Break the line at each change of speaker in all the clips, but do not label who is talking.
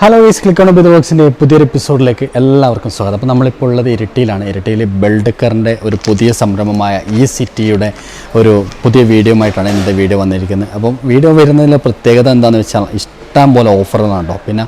Hello wise click on bid ബോക്സിന്റെ പുതിയൊരു എപ്പിസോഡിലേക്ക് എല്ലാവർക്കും സ്വാഗതം. അപ്പോൾ നമ്മളിപ്പോൾ ഉള്ളത് ഇരട്ടിയിലാണ്. ഇരട്ടിയിൽ ബെൽഡക്കറിന്റെ ഒരു പുതിയ സംരംഭമായ ഈ സിറ്റിയുടെ ഒരു പുതിയ വീഡിയോ ആയിട്ടാണ് ഇന്നത്തെ വീഡിയോ വന്നിരിക്കുന്നത്. അപ്പം വീഡിയോ വരുന്നതിലെ പ്രത്യേകത എന്താണെന്ന് വെച്ചാൽ ഇഷ്ടം പോലെ ഓഫറുകളാണ് കേട്ടോ. പിന്നെ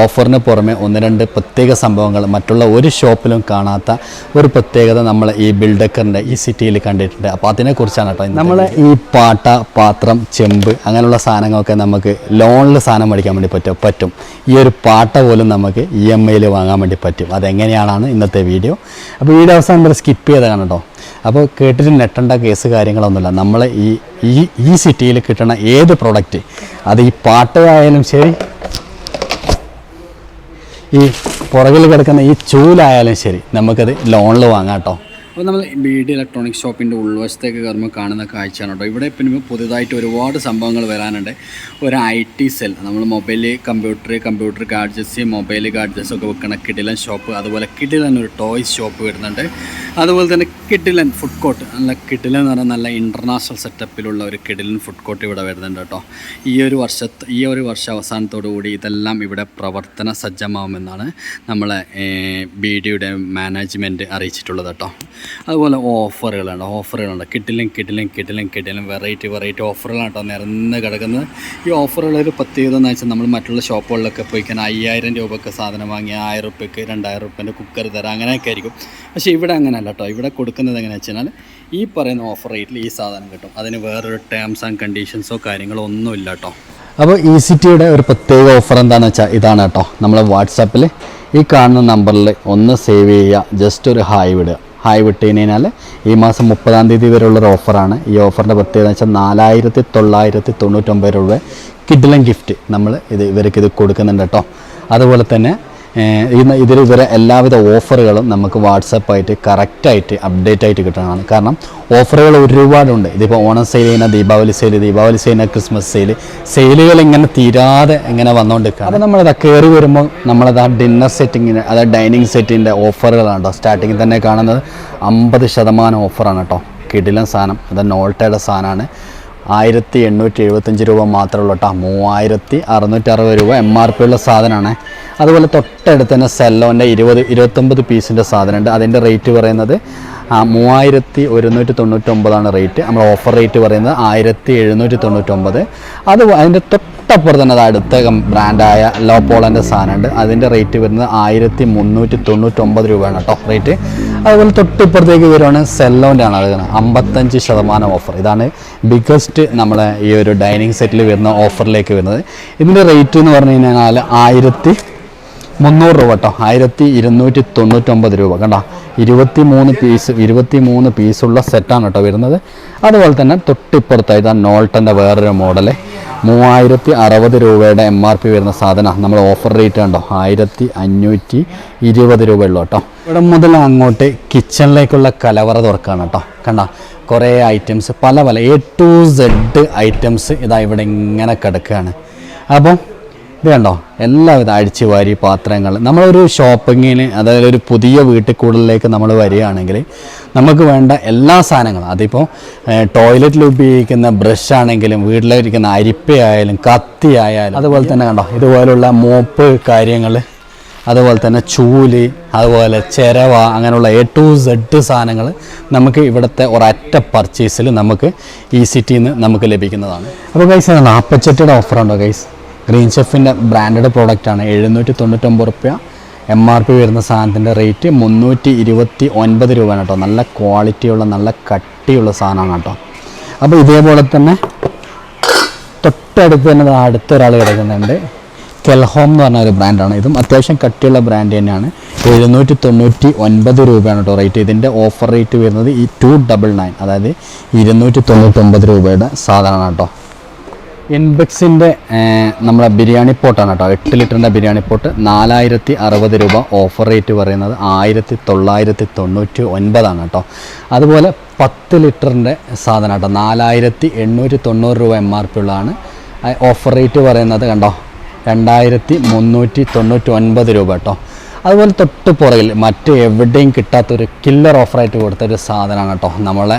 ഓഫറിന് പുറമെ ഒന്ന് രണ്ട് പ്രത്യേക സംഭവങ്ങൾ മറ്റുള്ള ഒരു ഷോപ്പിലും കാണാത്ത ഒരു പ്രത്യേകത നമ്മൾ ഈ ബിൽഡക്കറിന്റെ ഈ സിറ്റിയിൽ കണ്ടിട്ടുണ്ട്. അപ്പോൾ അതിനെക്കുറിച്ചാണ് കേട്ടോ നമ്മൾ ഈ പാട്ട പാത്രം ചെമ്പ് അങ്ങനെയുള്ള സാധനങ്ങളൊക്കെ നമുക്ക് ലോണിൽ സാധനം മേടിക്കാൻ വേണ്ടി പറ്റും പറ്റും. ഈ ഒരു പാട്ട പോലും നമുക്ക് ഇ എം ഐയിൽ വാങ്ങാൻ വേണ്ടി പറ്റും. അതെങ്ങനെയാണെന്ന് ഇന്നത്തെ വീഡിയോ അപ്പോൾ വീഡിയോ അവസാനം വരെ സ്കിപ്പ് ചെയ്തതാണ് കേട്ടോ. അപ്പോൾ കേട്ടിട്ട് നെട്ടേണ്ട കേസ് കാര്യങ്ങളൊന്നുമില്ല. നമ്മൾ ഈ ഈ ഈ സിറ്റിയിൽ കിട്ടുന്ന ഏത് പ്രോഡക്റ്റ് അത് ഈ പാട്ട് ആയാലും ശരി ഈ പുറകിൽ കിടക്കുന്ന ഈ ചൂലായാലും ശരി നമുക്കത് ലോണിൽ വാങ്ങാം കേട്ടോ. അപ്പോൾ നമ്മൾ ബി ഡി ഇലക്ട്രോണിക് ഷോപ്പിന്റെ ഉൾവശത്തേക്ക് കയറുമ്പോൾ കാണുന്ന കാഴ്ചയാണ് കേട്ടോ. ഇവിടെ പിന്നെ പുതിയതായിട്ട് ഒരുപാട് സംഭവങ്ങൾ വരാനുണ്ട്. ഒരു ഐ ടി സെൽ നമ്മൾ mobile computer computer gadgets mobile gadgets ഒക്കെ വെക്കണ കിഡിലൻ ഷോപ്പ് അതുപോലെ കിഡിലൻ ഒരു ടോയ്സ് ഷോപ്പ് വരുന്നുണ്ട്. അതുപോലെ തന്നെ കിഡിലൻ ഫുഡ് കോർട്ട് നല്ല കിഡിലൻ എന്ന് പറഞ്ഞാൽ നല്ല ഇന്റർനാഷണൽ സെറ്റപ്പിലുള്ള ഒരു കിഡിലൻ ഫുഡ് കോർട്ട് ഇവിടെ വരുന്നുണ്ട് കേട്ടോ. ഈ ഒരു വർഷത്തെ ഈ ഒരു വർഷ അവസാനത്തോടു കൂടി ഇതെല്ലാം ഇവിടെ പ്രവർത്തന സജ്ജമാവുമെന്നാണ് നമ്മളെ ബി ഡിയുടെ മാനേജ്മെന്റ് അറിയിച്ചിട്ടുള്ളത് കേട്ടോ. അതുപോലെ ഓഫറുകളുണ്ട്. ഓഫറുകളുണ്ട്. കിട്ടിലും കിട്ടിലും കിട്ടിലും കിട്ടിലും വെറൈറ്റി വെറൈറ്റി ഓഫറുകളാണ് കേട്ടോ നിരന്ന് കിടക്കുന്നത്. ഈ ഓഫറുകളൊരു പ്രത്യേകത എന്ന് വെച്ചാൽ നമ്മൾ മറ്റുള്ള ഷോപ്പുകളിലൊക്കെ പോയി കഴിഞ്ഞാൽ അയ്യായിരം രൂപയ്ക്ക് സാധനം വാങ്ങി ആയിരം റുപ്യക്ക് രണ്ടായിരം റുപ്യന്റെ കുക്കർ തരാം. അങ്ങനെയൊക്കെ ആയിരിക്കും. പക്ഷേ ഇവിടെ അങ്ങനെയല്ല കേട്ടോ ഇവിടെ കൊടുക്കുന്നത് എങ്ങനെയാണെന്ന് വെച്ചാൽ ഈ പറയുന്ന ഓഫർ റേറ്റിൽ ഈ സാധനം കിട്ടും. അതിന് വേറൊരു ടേംസ് ആൻഡ് കണ്ടീഷൻസോ കാര്യങ്ങളോ ഒന്നുമില്ല കേട്ടോ അപ്പോൾ ഈ സിറ്റിയുടെ ഒരു പ്രത്യേക ഓഫർ എന്താണെന്ന് വെച്ചാൽ ഇതാണ് കേട്ടോ നമ്മളെ വാട്സാപ്പിൽ ഈ കാണുന്ന നമ്പറിൽ ഒന്ന് സേവ് ചെയ്യുക. ജസ്റ്റ് ഒരു ഹായ് വിടുക. ഹായ് വിട്ട് കഴിഞ്ഞാൽ ഈ മാസം മുപ്പതാം തീയതി വരെയുള്ളൊരു ഓഫറാണ്. ഈ ഓഫറിന്റെ പ്രത്യേകത വെച്ചാൽ നാലായിരത്തി തൊള്ളായിരത്തി തൊണ്ണൂറ്റൊമ്പത് രൂപ കിഡിലൻ ഗിഫ്റ്റ് നമ്മൾ ഇത് ഇവർക്ക് ഇത് കൊടുക്കുന്നുണ്ട് കേട്ടോ. അതുപോലെ തന്നെ ഇന്ന് ഇതിൽ ഇവരെ എല്ലാവിധ ഓഫറുകളും നമുക്ക് വാട്സപ്പായിട്ട് കറക്റ്റായിട്ട് അപ്ഡേറ്റ് ആയിട്ട് കിട്ടുന്നതാണ്. കാരണം ഓഫറുകൾ ഒരുപാടുണ്ട്. ഇതിപ്പോൾ ഓണം സെയിൽ ചെയ്യുന്ന ദീപാവലി സെയിൽ ദീപാവലി ചെയ്യുന്ന ക്രിസ്മസ് സെയിൽ സെയിലുകൾ ഇങ്ങനെ തീരാതെ ഇങ്ങനെ വന്നുകൊണ്ടിരിക്കുക അപ്പോൾ നമ്മളത് കയറി വരുമ്പോൾ നമ്മളത് ആ ഡിന്നർ സെറ്റിങ്ങിന് അതായത് ഡൈനിങ് സെറ്റിന്റെ ഓഫറുകളാണ് കേട്ടോ സ്റ്റാർട്ടിങ്ങിൽ തന്നെ കാണുന്നത് അമ്പത് ശതമാനം ഓഫറാണ് കേട്ടോ. കിടിലൻ സാധനം. അത് നോൾട്ടയുടെ സാധനമാണ്. ആയിരത്തി എണ്ണൂറ്റി എഴുപത്തഞ്ച് രൂപ മാത്രമേ ഉള്ളൂ കേട്ടോ മൂവായിരത്തി അറുന്നൂറ്റി അറുപത് രൂപ എം ആർ പി ഉള്ള സാധനമാണ്. അതുപോലെ തൊട്ടടുത്ത് തന്നെ സെല്ലോന്റെ ഇരുപത് ഇരുപത്തൊമ്പത് പീസിന്റെ സാധനമുണ്ട്. അതിന്റെ റേറ്റ് പറയുന്നത് മൂവായിരത്തി ഒരുന്നൂറ്റി തൊണ്ണൂറ്റൊമ്പതാണ് റേറ്റ്. നമ്മൾ ഓഫർ റേറ്റ് പറയുന്നത് ആയിരത്തി എഴുന്നൂറ്റി തൊണ്ണൂറ്റൊമ്പത് അത് അതിന്റെ തൊട്ടപ്പുറത്ത് തന്നെ അത് അടുത്ത ബ്രാൻഡായ ലോ പോളന്റെ സാധനമുണ്ട്. അതിന്റെ റേറ്റ് വരുന്നത് ആയിരത്തി മുന്നൂറ്റി തൊണ്ണൂറ്റൊമ്പത് രൂപയാണ് കേട്ടോ റേറ്റ് അതുപോലെ തൊട്ടിപ്പുറത്തേക്ക് വരുവാണ് സെല്ലോന്റെ ആണ്. അത് അമ്പത്തഞ്ച് ശതമാനം ഓഫർ ഇതാണ് ബിഗ്ഗസ്റ്റ് നമ്മളെ ഈ ഒരു ഡൈനിങ് സെറ്റിൽ വരുന്ന ഓഫറിലേക്ക് വരുന്നത്. ഇതിന്റെ റേറ്റ് എന്ന് പറഞ്ഞു കഴിഞ്ഞാൽ ആയിരത്തി മുന്നൂറ് രൂപ കേട്ടോ. ആയിരത്തി ഇരുന്നൂറ്റി തൊണ്ണൂറ്റൊമ്പത് രൂപ കണ്ടോ. ഇരുപത്തി മൂന്ന് പീസ് ഇരുപത്തി മൂന്ന് പീസുള്ള സെറ്റാണ് കേട്ടോ വരുന്നത്. അതുപോലെ തന്നെ തൊട്ടിപ്പുറത്തായിട്ട് നോൾട്ടന്റെ വേറൊരു മോഡൽ മൂവായിരത്തി അറുപത് രൂപയുടെ എം ആർ പി വരുന്ന സാധനം നമ്മൾ ഓഫർ റേറ്റ് കണ്ടോ? ആയിരത്തി അഞ്ഞൂറ്റി ഇരുപത് രൂപയുള്ളൂ കേട്ടോ ഇവിടെ മുതൽ അങ്ങോട്ട് കിച്ചണിലേക്കുള്ള കലവറ തുറക്കാണ് കേട്ടോ കണ്ട കുറേ ഐറ്റംസ് പല പല എ ടു സെഡ് ഐറ്റംസ് ഇതാ ഇവിടെ ഇങ്ങനെ കിടക്കുകയാണ് അപ്പം ഇത് കണ്ടോ? അഴിച്ചു വാരി പാത്രങ്ങൾ. നമ്മളൊരു ഷോപ്പിങ്ങിന് അതായത് ഒരു പുതിയ വീട്ടിൽ നമ്മൾ വരികയാണെങ്കിൽ നമുക്ക് വേണ്ട എല്ലാ സാധനങ്ങളും അതിപ്പോൾ ടോയ്ലറ്റിൽ ഉപയോഗിക്കുന്ന ബ്രഷ് ആണെങ്കിലും വീട്ടിലിരിക്കുന്ന അരിപ്പയായാലും കത്തി ആയാലും അതുപോലെ തന്നെ കണ്ടോ ഇതുപോലുള്ള മോപ്പ് കാര്യങ്ങൾ അതുപോലെ തന്നെ ചൂൽ അതുപോലെ ചിരവ അങ്ങനെയുള്ള എ ടു സെഡ് സാധനങ്ങൾ നമുക്ക് ഇവിടുത്തെ ഒരൊറ്റ പർച്ചേസിൽ നമുക്ക് ഈ സിറ്റിയിൽ നിന്ന് നമുക്ക് ലഭിക്കുന്നതാണ്. അപ്പോൾ ഗൈസ് നാൽപ്പച്ചെട്ടിയുടെ ഓഫറുണ്ടോ ഗൈസ് ഗ്രീൻ ഷെഫിന്റെ ബ്രാൻഡഡ് പ്രോഡക്റ്റാണ് എഴുന്നൂറ്റി തൊണ്ണൂറ്റൊമ്പത് റുപ്യ. എം ആർ പി വരുന്ന സാധനത്തിന്റെ റേറ്റ് മുന്നൂറ്റി ഇരുപത്തി ഒൻപത് രൂപയാണ് കേട്ടോ. നല്ല ക്വാളിറ്റിയുള്ള നല്ല കട്ടിയുള്ള സാധനമാണ് കേട്ടോ. അപ്പോൾ ഇതേപോലെ തന്നെ തൊട്ടടുത്ത് തന്നെ അടുത്തൊരാൾ കിടക്കുന്നുണ്ട്. കെൽഹോം എന്ന് പറഞ്ഞ ഒരു ബ്രാൻഡാണ് ഇതും അത്യാവശ്യം കട്ടിയുള്ള ബ്രാൻഡ് തന്നെയാണ്. എഴുന്നൂറ്റി തൊണ്ണൂറ്റി ഒൻപത് രൂപയാണ് കേട്ടോ റേറ്റ് ഇതിന്റെ ഓഫർ റേറ്റ് വരുന്നത് ഈ ടു ഡബിൾ നയൻ അതായത് ഇരുന്നൂറ്റി തൊണ്ണൂറ്റൊമ്പത് രൂപയുടെ സാധനമാണ് കേട്ടോ. ഇൻബെക്സിന്റെ നമ്മളെ ബിരിയാണി പോട്ടാണ് കേട്ടോ. എട്ട് ലിറ്ററിന്റെ ബിരിയാണി പോട്ട് നാലായിരത്തി അറുപത് രൂപ ഓഫർ റേറ്റ് പറയുന്നത് ആയിരത്തി തൊള്ളായിരത്തി തൊണ്ണൂറ്റി ഒൻപതാണ് കേട്ടോ. അതുപോലെ പത്ത് ലിറ്ററിന്റെ സാധനം കേട്ടോ. നാലായിരത്തി എണ്ണൂറ്റി തൊണ്ണൂറ് രൂപ എം ആർ പി ഉള്ളതാണ്. ഓഫർ റേറ്റ് പറയുന്നത് കണ്ടോ? രണ്ടായിരത്തി മുന്നൂറ്റി തൊണ്ണൂറ്റി ഒൻപത് രൂപ കേട്ടോ. അതുപോലെ തൊട്ട് പുറകിൽ മറ്റ് എവിടെയും കിട്ടാത്തൊരു കില്ലർ ഓഫറായിട്ട് കൊടുത്തൊരു സാധനമാണ് കേട്ടോ. നമ്മളെ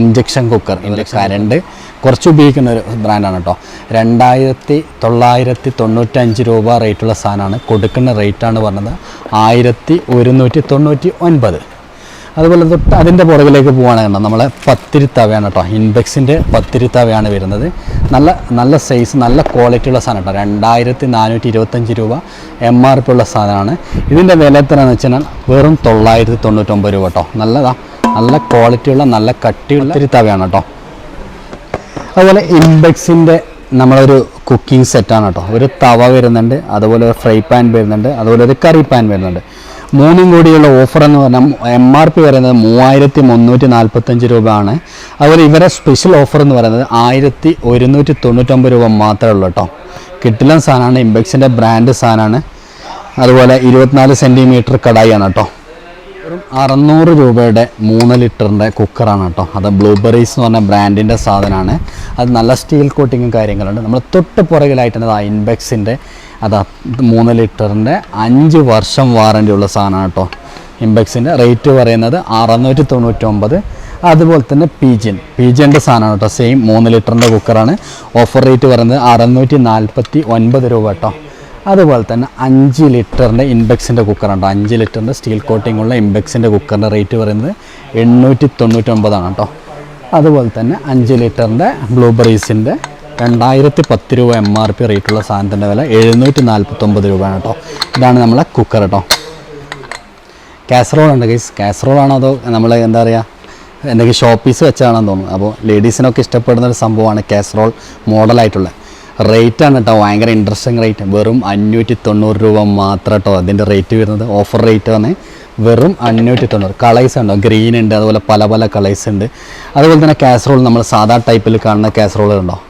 ഇൻഡക്ഷൻ കുക്കർ ഇൻഡക്ഷൻ കരണ്ട് കുറച്ച് ഉപയോഗിക്കുന്ന ഒരു ബ്രാൻഡാണ് കേട്ടോ. രണ്ടായിരത്തി തൊള്ളായിരത്തി തൊണ്ണൂറ്റഞ്ച് രൂപ റേറ്റുള്ള സാധനമാണ്. കൊടുക്കുന്ന റേറ്റാണ് പറഞ്ഞത് ആയിരത്തി ഒരുന്നൂറ്റി തൊണ്ണൂറ്റി ഒൻപത് അതുപോലെ തൊട്ട് അതിന്റെ പുറകിലേക്ക് പോവുകയാണെങ്കിൽ നമ്മളെ പത്തിരി തവയാണ് കേട്ടോ. ഇൻബെക്സിന്റെ പത്തിരി തവയാണ് വരുന്നത്. നല്ല നല്ല സൈസ് നല്ല ക്വാളിറ്റിയുള്ള സാധനം കേട്ടോ. രണ്ടായിരത്തി നാനൂറ്റി ഇരുപത്തഞ്ച് രൂപ എം ആർ പി ഉള്ള സാധനമാണ്. ഇതിന്റെ വില എത്രയാണെന്ന് വെച്ചാൽ വെറും തൊള്ളായിരത്തി തൊണ്ണൂറ്റൊമ്പത് രൂപ കേട്ടോ. നല്ലതാ. നല്ല ക്വാളിറ്റിയുള്ള നല്ല കട്ടിയുള്ള ഒരു തവയാണ് കേട്ടോ. അതുപോലെ ഇൻബെക്സിന്റെ നമ്മളൊരു കുക്കിംഗ് സെറ്റാണ് കേട്ടോ. ഒരു തവ വരുന്നുണ്ട് അതുപോലെ ഒരു ഫ്രൈ പാൻ വരുന്നുണ്ട് അതുപോലെ ഒരു കറി പാൻ വരുന്നുണ്ട്. മൂന്നും കൂടിയുള്ള ഓഫർ എന്ന് പറഞ്ഞാൽ എം ആർ പി പറയുന്നത് മൂവായിരത്തി മുന്നൂറ്റി നാൽപ്പത്തഞ്ച് രൂപയാണ്. അതുപോലെ ഇവരെ സ്പെഷ്യൽ ഓഫർ എന്ന് പറയുന്നത് ആയിരത്തി ഒരുന്നൂറ്റി തൊണ്ണൂറ്റൊമ്പത് രൂപ മാത്രമേ ഉള്ളൂ കേട്ടോ. കിട്ടില്ല സാധനമാണ് ഇമ്പെക്സിന്റെ ബ്രാൻഡ് സാധനമാണ്. അതുപോലെ ഇരുപത്തിനാല് സെന്റിമീറ്റർ കടായിയാണ് കേട്ടോ. അറുന്നൂറ് രൂപയുടെ മൂന്ന് ലിറ്ററിന്റെ കുക്കറാണ് കേട്ടോ. അത് ബ്ലൂബെറീസ് എന്ന് പറഞ്ഞ ബ്രാൻഡിന്റെ സാധനമാണ്. അത് നല്ല സ്റ്റീൽ കോട്ടിങ്ങും കാര്യങ്ങളുണ്ട്. നമ്മൾ തൊട്ട് പുറകിലായിട്ടുണ്ട് ആ ഇൻബെക്സിന്റെ അതാ മൂന്ന് ലിറ്ററിന്റെ അഞ്ച് വർഷം വാറണ്ടി ഉള്ള സാധനമാണ് കേട്ടോ. ഇൻബെക്സിന്റെ റേറ്റ് പറയുന്നത് അറുന്നൂറ്റി തൊണ്ണൂറ്റൊമ്പത് അതുപോലെ തന്നെ പീജിയൻ പീജിയന്റെ സാധനമാണ് കേട്ടോ. സെയിം മൂന്ന് ലിറ്ററിന്റെ കുക്കറാണ്. ഓഫർ റേറ്റ് പറയുന്നത് അറുന്നൂറ്റി നാൽപ്പത്തി ഒൻപത് രൂപ കേട്ടോ. അതുപോലെ തന്നെ അഞ്ച് ലിറ്ററിന്റെ ഇൻബെക്സിന്റെ കുക്കറുണ്ടോ അഞ്ച് ലിറ്ററിന്റെ സ്റ്റീൽ കോട്ടിംഗ് ഉള്ള ഇൻബെക്സിന്റെ കുക്കറിന്റെ റേറ്റ് പറയുന്നത് എണ്ണൂറ്റി തൊണ്ണൂറ്റൊമ്പതാണ് കേട്ടോ. അതുപോലെ തന്നെ അഞ്ച് ലിറ്ററിന്റെ ബ്ലൂബെറീസിന്റെ രണ്ടായിരത്തി പത്ത് രൂപ എം ആർ പി റേറ്റുള്ള സാധനത്തിന്റെ വില എഴുന്നൂറ്റി നാൽപ്പത്തൊമ്പത് രൂപയാണ് കേട്ടോ. ഇതാണ് നമ്മളെ കുക്കർ കേട്ടോ. കാസറോൾ ഉണ്ട് ഗൈസ് കാസറോളാണോ അതോ നമ്മൾ എന്താ പറയുക എന്തെങ്കിലും ഷോപ്പീസ് പീസ് വെച്ചാണെന്ന് തോന്നുന്നു. അപ്പോൾ ലേഡീസിനൊക്കെ ഇഷ്ടപ്പെടുന്ന ഒരു സംഭവമാണ് കാസറോൾ മോഡലായിട്ടുള്ള റേറ്റ് ആണ് കേട്ടോ ഭയങ്കര ഇൻട്രസ്റ്റിംഗ് റേറ്റ് വെറും അഞ്ഞൂറ്റി തൊണ്ണൂറ് രൂപ മാത്രം കേട്ടോ അതിന്റെ റേറ്റ് വരുന്നത്. ഓഫർ റേറ്റ് ആണ്. വെറും അഞ്ഞൂറ്റി തൊണ്ണൂറ് കളേഴ്സ് ഉണ്ടോ? ഗ്രീൻ ഉണ്ട്. അതുപോലെ പല പല കളേഴ്സ് ഉണ്ട്. അതുപോലെ തന്നെ കാസറോൾ നമ്മൾ സാധാ ടൈപ്പിൽ കാണുന്ന കാസറോളുണ്ടോ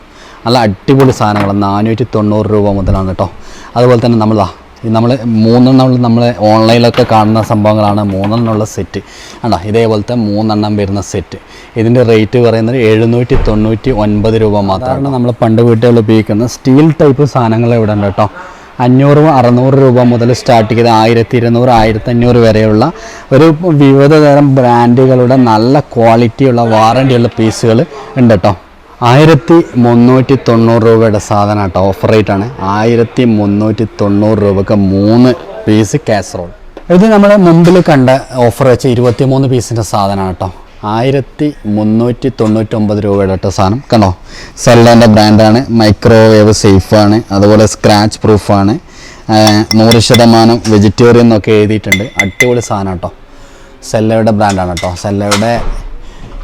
നല്ല അടിപൊളി സാധനങ്ങൾ നാനൂറ്റി തൊണ്ണൂറ് രൂപ മുതലാണ് കേട്ടോ അതുപോലെ തന്നെ നമ്മളാ നമ്മൾ മൂന്നെണ്ണം നമ്മൾ ഓൺലൈനിലൊക്കെ കാണുന്ന സംഭവങ്ങളാണ് മൂന്നെണ്ണമുള്ള സെറ്റ് കണ്ടോ? ഇതേപോലത്തെ മൂന്നെണ്ണം വരുന്ന സെറ്റ് ഇതിന്റെ റേറ്റ് പറയുന്നത് എഴുന്നൂറ്റി തൊണ്ണൂറ്റി ഒൻപത് രൂപ മാത്രമാണ് നമ്മൾ പണ്ട് വീട്ടുകളിൽ ഉപയോഗിക്കുന്ന സ്റ്റീൽ ടൈപ്പ് സാധനങ്ങൾ ഇവിടെ ഉണ്ട് കേട്ടോ. അഞ്ഞൂറ് അറുന്നൂറ് രൂപ മുതൽ സ്റ്റാർട്ട് ചെയ്ത് ആയിരത്തി ഇരുന്നൂറ് ആയിരത്തി അഞ്ഞൂറ് വരെയുള്ള ഒരു വിവിധ തരം ബ്രാൻഡുകളുടെ നല്ല ക്വാളിറ്റിയുള്ള വാറണ്ടിയുള്ള പീസുകൾ ഉണ്ട് കേട്ടോ. ആയിരത്തി മുന്നൂറ്റി തൊണ്ണൂറ് രൂപയുടെ സാധനം കേട്ടോ. ഓഫർ റേറ്റ് ആണ്. ആയിരത്തി മുന്നൂറ്റി തൊണ്ണൂറ് രൂപക്ക് മൂന്ന് പീസ് കാസറോൾ. ഇത് നമ്മൾ മുമ്പിൽ കണ്ട ഓഫർ വെച്ച ഇരുപത്തി മൂന്ന് പീസിന്റെ സാധനമാണ് കേട്ടോ. ആയിരത്തി മുന്നൂറ്റി തൊണ്ണൂറ്റൊമ്പത് രൂപയുടെ കേട്ടോ സാധനം. കണ്ടോ? സെല്ലേന്റെ ബ്രാൻഡാണ് മൈക്രോവേവ് സേഫാണ് അതുപോലെ സ്ക്രാച്ച് പ്രൂഫാണ് നൂറ് ശതമാനം വെജിറ്റേറിയൻ എന്നൊക്കെ എഴുതിയിട്ടുണ്ട്. അടിപൊളി സാധനം കേട്ടോ. സെല്ലയുടെ ബ്രാൻഡാണ് കേട്ടോ. സെല്ലയുടെ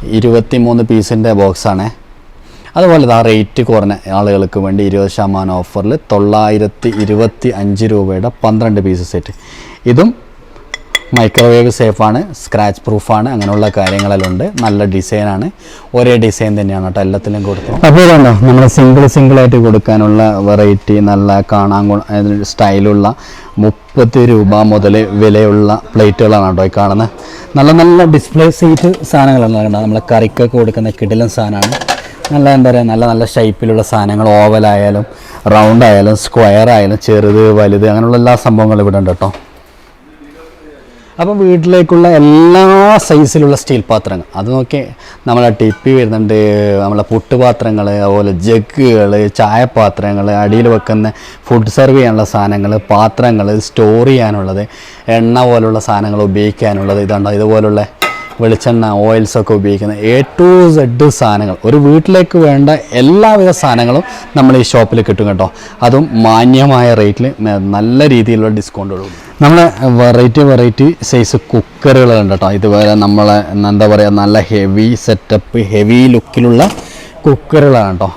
ഇരുപത്തി മൂന്ന് പീസിന്റെ ബോക്സാണ് അതുപോലെ ആ റേറ്റ് കുറഞ്ഞ ആളുകൾക്ക് വേണ്ടി ഇരുപത് ശതമാനം ഓഫറിൽ തൊള്ളായിരത്തി ഇരുപത്തി അഞ്ച് രൂപയുടെ പന്ത്രണ്ട് പീസ് സെറ്റ് ഇതും മൈക്രോവേവ് സേഫാണ് സ്ക്രാച്ച് പ്രൂഫാണ് അങ്ങനെയുള്ള കാര്യങ്ങളെല്ലാം ഉണ്ട്. നല്ല ഡിസൈനാണ് ഒരേ ഡിസൈൻ തന്നെയാണ് കേട്ടോ എല്ലാത്തിലും കൊടുത്തത് അപ്പോൾ കണ്ടോ നമ്മൾ സിംഗിൾ സിംഗിളായിട്ട് കൊടുക്കാനുള്ള വെറൈറ്റി നല്ല കാണാൻ സ്റ്റൈലുള്ള മുപ്പത്തി രൂപ മുതൽ വിലയുള്ള പ്ലേറ്റുകളാണ് കേട്ടോ ഈ കാണുന്നത് നല്ല നല്ല ഡിസ്പ്ലേ സീറ്റ് സാധനങ്ങളാണ് കേട്ടോ നമ്മളെ കറിക്കൊക്കെ കൊടുക്കുന്ന കിടിലൻ സാധനമാണ്. നല്ല എന്താ പറയുക നല്ല നല്ല ഷേപ്പിലുള്ള സാധനങ്ങൾ. ഓവലായാലും റൗണ്ട് ആയാലും സ്ക്വയർ ആയാലും ചെറുത് വലുത് അങ്ങനെയുള്ള എല്ലാ സംഭവങ്ങളും ഇവിടെ ഉണ്ട് കേട്ടോ. അപ്പം വീട്ടിലേക്കുള്ള എല്ലാ സൈസിലുള്ള സ്റ്റീൽ പാത്രങ്ങൾ. അത് നോക്കി നമ്മളെ ടിപ്പി വരുന്നുണ്ട് നമ്മളെ പുട്ടുപാത്രങ്ങൾ അതുപോലെ ജഗ്ഗുകൾ ചായപാത്രങ്ങൾ അടിയിൽ വെക്കുന്ന ഫുഡ് സെർവ് ചെയ്യാനുള്ള സാധനങ്ങൾ പാത്രങ്ങൾ സ്റ്റോർ ചെയ്യാനുള്ളത് എണ്ണ പോലുള്ള സാധനങ്ങൾ ഉപയോഗിക്കാനുള്ളത് ഇതുണ്ടോ? ഇതുപോലുള്ള വെളിച്ചെണ്ണ ഓയിൽസ് ഒക്കെ ഉപയോഗിക്കുന്ന എ ടു സെഡ് സാധനങ്ങൾ. ഒരു വീട്ടിലേക്ക് വേണ്ട എല്ലാവിധ സാധനങ്ങളും നമ്മൾ ഈ ഷോപ്പിൽ കിട്ടും കേട്ടോ. അതും മാന്യമായ റേറ്റിൽ നല്ല രീതിയിലുള്ള ഡിസ്കൗണ്ടുകളും നമ്മളെ വെറൈറ്റി വെറൈറ്റി സൈസ് കുക്കറുകളുണ്ട് കേട്ടോ. ഇതുപോലെ നമ്മളെ എന്താ പറയുക നല്ല ഹെവി സെറ്റപ്പ് ഹെവി ലുക്കിലുള്ള കുക്കറുകളാണ് കേട്ടോ.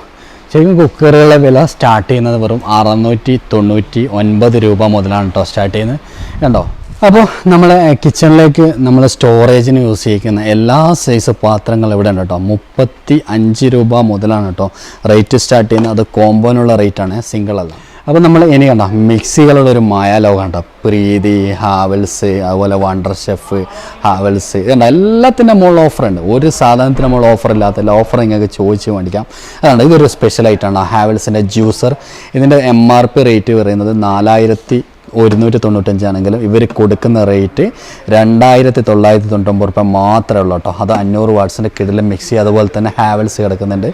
ശരിക്കും കുക്കറുകളുടെ വില സ്റ്റാർട്ട് ചെയ്യുന്നത് വെറും അറുന്നൂറ്റി തൊണ്ണൂറ്റി ഒൻപത് രൂപ മുതലാണ് കേട്ടോ സ്റ്റാർട്ട് ചെയ്യുന്നത്. കണ്ടോ? അപ്പോൾ നമ്മളെ കിച്ചണിലേക്ക് നമ്മൾ സ്റ്റോറേജിന് യൂസ് ചെയ്യിക്കുന്ന എല്ലാ സൈസ് പാത്രങ്ങളും ഇവിടെ ഉണ്ട് കേട്ടോ. മുപ്പത്തി അഞ്ച് രൂപ മുതലാണ് കേട്ടോ. റേറ്റ് സ്റ്റാർട്ട് ചെയ്യുന്നത്. അത് കോമ്പോനുള്ള ആണ്. സിംഗിൾ അല്ല. അപ്പോൾ നമ്മൾ ഇനി കണ്ടോ മിക്സികളുടെ ഒരു മായാലോകം കണ്ടോ. പ്രീതി ഹാവൽസ് അതുപോലെ വണ്ടർ ഷെഫ് ഹാവൽസ്. ഇതുണ്ട് എല്ലാത്തിന്റെ മുകളിൽ ഉണ്ട്. ഒരു സാധനത്തിന് മുകളിൽ ഓഫർ ഇല്ലാത്ത ഓഫർ നിങ്ങൾക്ക് ചോദിച്ച് മേടിക്കാം. അതാണ് ഇതൊരു സ്പെഷ്യൽ ആയിട്ടാണ് ഹാവൽസിന്റെ ജ്യൂസർ ഇതിന്റെ എം ആർ പി റേറ്റ് പറയുന്നത് നാലായിരത്തി ഒരുന്നൂറ്റി തൊണ്ണൂറ്റഞ്ചാണെങ്കിലും ഇവർ കൊടുക്കുന്ന റേറ്റ് രണ്ടായിരത്തി തൊള്ളായിരത്തി തൊണ്ണൂറ്റൊമ്പത് റുപ്യ മാത്രമേ ഉള്ളൂ കേട്ടോ. അത് അഞ്ഞൂറ് വാട്ട്സിന്റെ കിടിലും മിക്സി അതുപോലെ തന്നെ ഹാവൽസ് കിടക്കുന്നുണ്ട്.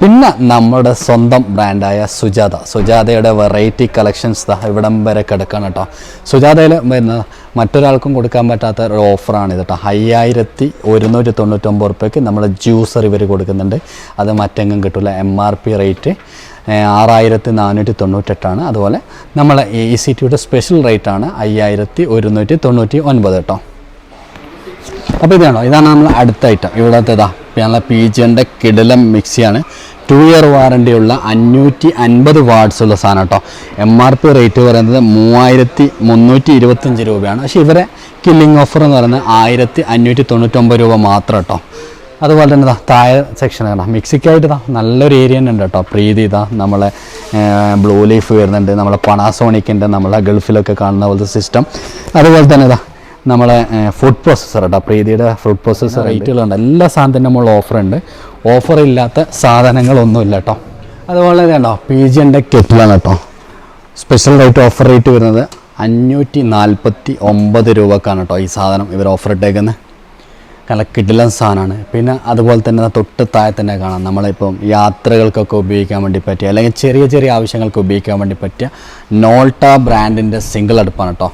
പിന്നെ നമ്മുടെ സ്വന്തം ബ്രാൻഡായ സുജാത. സുജാതയുടെ വെറൈറ്റി കളക്ഷൻസ് ഇവിടം വരെ കിടക്കാണ് കേട്ടോ. സുജാതയിൽ വരുന്ന മറ്റൊരാൾക്കും കൊടുക്കാൻ പറ്റാത്ത ഒരു ഓഫറാണ് ഇത് കേട്ടോ. അയ്യായിരത്തി ഒരുന്നൂറ്റി തൊണ്ണൂറ്റൊമ്പത് റുപ്യക്ക് നമ്മുടെ ജ്യൂസർ ഇവർ കൊടുക്കുന്നുണ്ട്. അത് മറ്റെങ്ങും കിട്ടില്ല എം ആർ പി റേറ്റ് ആറായിരത്തി നാനൂറ്റി തൊണ്ണൂറ്റെട്ടാണ് അതുപോലെ നമ്മളെ ഇ സി ടിയുടെ സ്പെഷ്യൽ റേറ്റ് ആണ് അയ്യായിരത്തി ഒരുന്നൂറ്റി തൊണ്ണൂറ്റി ഒൻപത് കേട്ടോ അപ്പോൾ ഇതാണോ ഇതാണ് നമ്മൾ അടുത്ത ഐറ്റം ഇവിടുത്തെ ഇതാ നമ്മളെ പി ജിന്റെ കിടലം മിക്സിയാണ്. ടു ഇയർ വാറണ്ടി ഉള്ള അഞ്ഞൂറ്റി അൻപത് വാട്ട്സ് ഉള്ള സാധനം കേട്ടോ എം ആർ പി റേറ്റ് പറയുന്നത് മൂവായിരത്തി മുന്നൂറ്റി ഇരുപത്തഞ്ച് രൂപയാണ്. പക്ഷേ ഇവരെ കില്ലിംഗ് ഓഫർ എന്ന് പറയുന്നത് ആയിരത്തി അഞ്ഞൂറ്റി തൊണ്ണൂറ്റൊമ്പത് രൂപ മാത്രം കേട്ടോ അതുപോലെ തന്നെ ഇതാ താഴെ സെക്ഷൻ കാണാം മിക്സിക്കായിട്ട് ഇതാ നല്ലൊരു ഏരിയ തന്നെ ഉണ്ട് കേട്ടോ. പ്രീതി ഇതാ നമ്മളെ ബ്ലൂ ലീഫ് വരുന്നുണ്ട് നമ്മളെ പണാസോണിക്കിന്റെ നമ്മളെ ഗൾഫിലൊക്കെ കാണുന്ന പോലത്തെ സിസ്റ്റം അതുപോലെ തന്നെ ഇതാ നമ്മളെ ഫുഡ് പ്രോസസ്സർ കേട്ടോ. പ്രീതിയുടെ ഫുഡ് പ്രോസസ്സർ റേറ്റുകളുണ്ട് എല്ലാ സാധനത്തിനും നമ്മൾ ഓഫറുണ്ട് ഓഫർ ഇല്ലാത്ത സാധനങ്ങളൊന്നുമില്ല കേട്ടോ. അതുപോലെ തന്നെ ഉണ്ടോ പി ജിന്റെ കെറ്റിലാണ് കേട്ടോ. സ്പെഷ്യൽ റേറ്റ് ഓഫർ റേറ്റ് വരുന്നത് അഞ്ഞൂറ്റി നാൽപ്പത്തി ഒമ്പത് രൂപക്കാണ് കേട്ടോ ഈ സാധനം ഇവർ ഓഫർ ഇട്ടേക്കുന്നത് നല്ല കിടിലൻ സാധനമാണ് പിന്നെ അതുപോലെ തന്നെ തൊട്ട് താഴെ തന്നെ കാണാം. നമ്മളിപ്പം യാത്രകൾക്കൊക്കെ ഉപയോഗിക്കാൻ വേണ്ടി പറ്റിയ അല്ലെങ്കിൽ ചെറിയ ചെറിയ ആവശ്യങ്ങൾക്ക് ഉപയോഗിക്കാൻ വേണ്ടി പറ്റിയ നോൾട്ട ബ്രാൻഡിന്റെ സിംഗിൾ അടുപ്പാണ് കേട്ടോ